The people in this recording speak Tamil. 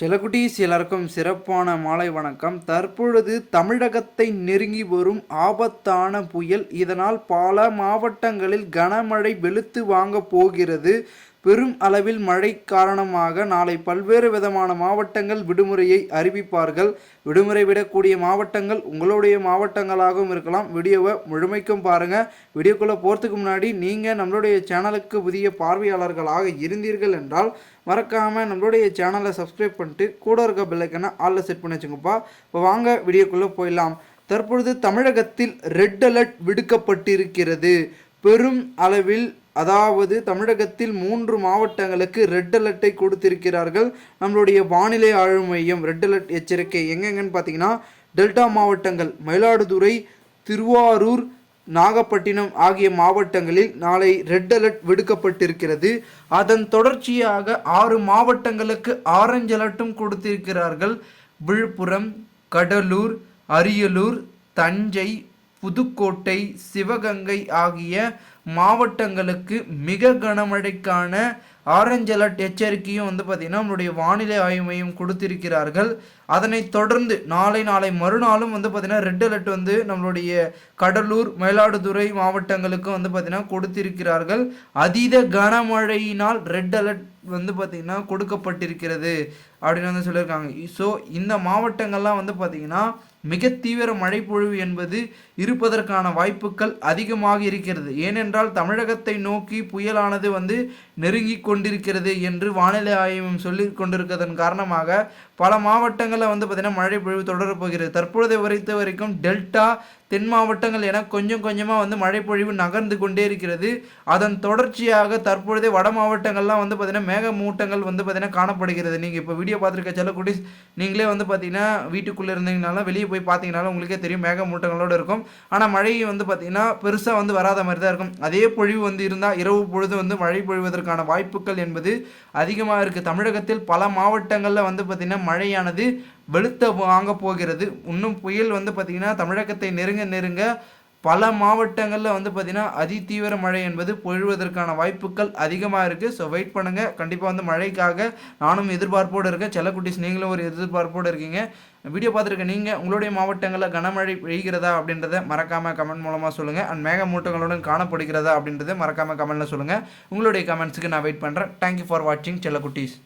செலகுட்டீஸ் எல்லாருக்கும் சிறப்பான மாலை வணக்கம். தற்பொழுது தமிழகத்தை நெருங்கி வரும் ஆபத்தான புயல் இதனால் பல மாவட்டங்களில் கனமழை வெளுத்து வாங்க போகிறது. பெரும் அளவில் மழை காரணமாக நாளை பல்வேறு விதமான மாவட்டங்கள் விடுமுறையை அறிவிப்பார்கள். விடுமுறை விடக்கூடிய மாவட்டங்கள் உங்களுடைய மாவட்டங்களாகவும் இருக்கலாம். வீடியோவை முழுமைக்கும் பாருங்கள் வீடியோக்குள்ளே போகிறதுக்கு முன்னாடி நீங்கள் நம்மளுடைய சேனலுக்கு புதிய பார்வையாளர்களாக இருந்தீர்கள் என்றால் மறக்காமல் நம்மளுடைய சேனலை சப்ஸ்கிரைப் பண்ணிட்டு கூட இருக்க பில்லைக்கனை ஆளில் செட் பண்ணி வச்சுங்கப்பா. இப்போ வாங்க வீடியோக்குள்ளே போயிடலாம். தற்பொழுது தமிழகத்தில் ரெட் அலர்ட் விடுக்கப்பட்டிருக்கிறது. பெரும் அளவில் அதாவது தமிழகத்தில் மூன்று மாவட்டங்களுக்கு ரெட் அலர்ட்டை கொடுத்திருக்கிறார்கள். நம்மளுடைய வானிலை ஆய்வு மையம் ரெட் அலர்ட் எச்சரிக்கை எங்கெங்கன்னு பார்த்தீங்கன்னா டெல்டா மாவட்டங்கள் மயிலாடுதுறை திருவாரூர் நாகப்பட்டினம் ஆகிய மாவட்டங்களில் நாளை ரெட் அலர்ட் விடுக்கப்பட்டிருக்கிறது. அதன் தொடர்ச்சியாக ஆறு மாவட்டங்களுக்கு ஆரஞ்சு அலர்ட்டும் கொடுத்திருக்கிறார்கள். விழுப்புரம் கடலூர் அரியலூர் தஞ்சை புதுக்கோட்டை சிவகங்கை ஆகிய மாவட்டங்களுக்கு மிக கனமழைக்கான ஆரஞ்சு அலர்ட் எச்சரிக்கையும் வந்து பார்த்திங்கன்னா நம்மளுடைய வானிலை ஆய்வு மையம் கொடுத்திருக்கிறார்கள். அதனைத் தொடர்ந்து நாளை நாளை மறுநாளும் வந்து பார்த்திங்கன்னா ரெட் அலர்ட் வந்து நம்மளுடைய கடலூர் மயிலாடுதுறை மாவட்டங்களுக்கும் வந்து பார்த்திங்கன்னா கொடுத்திருக்கிறார்கள். அதீத கனமழையினால் ரெட் அலர்ட் வந்து பார்த்திங்கன்னா கொடுக்கப்பட்டிருக்கிறது அப்படின்னு வந்து சொல்லியிருக்காங்க. ஸோ இந்த மாவட்டங்கள்லாம் வந்து பார்த்திங்கன்னா மிக தீவிர மழைப்பொழிவு என்பது இருப்பதற்கான வாய்ப்புகள் அதிகமாக இருக்கிறது. ஏனென்றால் தமிழகத்தை நோக்கி புயலானது வந்து நெருங்கி கொண்டிருக்கிறது என்று வானிலை ஆய்வும் சொல்லி கொண்டிருக்கிறதன் காரணமாக பல மாவட்டங்களில் வந்து பார்த்திங்கன்னா மழை பொழிவு தொடரப் போகிறது. தற்பொழுதை வரைத்த வரைக்கும் டெல்டா தென் மாவட்டங்கள் என கொஞ்சம் கொஞ்சமாக வந்து மழைப்பொழிவு நகர்ந்து கொண்டே இருக்கிறது. அதன் தொடர்ச்சியாக தற்பொழுதே வட மாவட்டங்கள்லாம் வந்து பார்த்திங்கன்னா மேக மூட்டங்கள் வந்து பார்த்திங்கன்னா காணப்படுகிறது. நீங்கள் இப்போ வீடியோ பார்த்துருக்க செல்லக்குடி நீங்களே வந்து பார்த்தீங்கன்னா வீட்டுக்குள்ளே இருந்தீங்கனாலும் வெளியே போய் பார்த்தீங்கனாலும் உங்களுக்கே தெரியும் மேக மூட்டங்களோடு இருக்கும். ஆனால் மழை வந்து பார்த்திங்கன்னா பெருசாக வந்து வராத மாதிரி தான் இருக்கும். அதே பொழிவு வந்து இருந்தால் இரவு பொழுது வந்து மழை பொழிவதற்கான வாய்ப்புகள் என்பது அதிகமாக இருக்குது தமிழகத்தில் பல மாவட்டங்களில் வந்து பார்த்திங்கன்னா மழையானது வெளுத்த வாங்க போகிறது. இன்னும் புயல் வந்து பார்த்திங்கன்னா தமிழகத்தை நெருங்க நெருங்க பல மாவட்டங்களில் வந்து பார்த்திங்கன்னா அதிதீவிர மழை என்பது பொழிவதற்கான வாய்ப்புகள் அதிகமாக இருக்குது ஸோ வெயிட் பண்ணுங்கள் கண்டிப்பாக வந்து மழைக்காக நானும் எதிர்பார்ப்போடு இருக்கேன். செல்லக்குட்டிஸ் நீங்களும் ஒரு எதிர்பார்ப்போடு இருக்கீங்க. வீடியோ பார்த்துருக்க நீங்கள் உங்களுடைய மாவட்டங்களில் கனமழை பெய்கிறதா அப்படின்றத மறக்காமல் கமெண்ட் மூலமாக சொல்லுங்கள் அண்ட் மேகமூட்டங்களுடன் காணப்படுகிறதா அப்படின்றத மறக்காமல் கமெண்ட்டில் சொல்லுங்கள் உங்களுடைய கமெண்ட்ஸுக்கு நான் வெயிட் பண்ணுறேன் தேங்க்யூ ஃபார் வாட்சிங் செல்லக்குட்டீஸ்